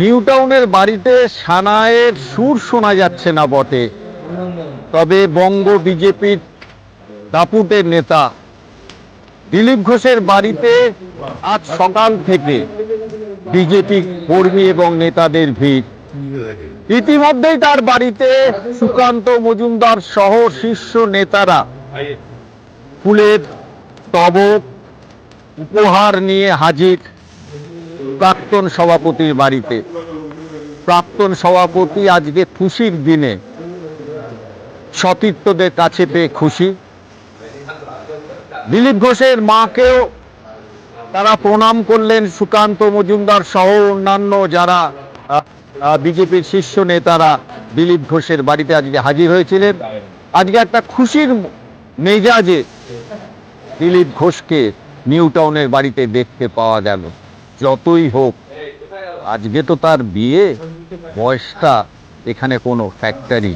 New টাউনের বাড়িতে সানায়ের সুর শোনা যাচ্ছে না বটে। তবে বঙ্গ বিজেপির দাপুটের নেতা দিলীপ ঘোষের বাড়িতে আজ সকাল থেকে বিজেপি কর্মী এবং নেতাদের ভিড়। ইতিমধ্যেই তার বাড়িতে সুকান্ত মজুমদার সহ শীর্ষ নেতারা ফুলের তবক উপহার নিয়ে হাজির। প্রাক্তন সভাপতির বাড়িতে। প্রাক্তন সভাপতি আজকে খুশির দিনে সতীর্থদের কাছে পেয়ে খুশি। দিলীপ ঘোষের মাকেও তারা প্রণাম করলেন। সুকান্ত মজুমদার সহ অন্যান্য যারা বিজেপির শীর্ষ নেতারা দিলীপ ঘোষের বাড়িতে আজকে হাজির হয়েছিলেন। আজকে একটা খুশির মেজাজে দিলীপ ঘোষকে নিউ টাউনের বাড়িতে দেখতে পাওয়া গেল। যতই হোক আজকে তো তার বিয়ে বয়সটা এখানে কোনো ফ্যাক্টরি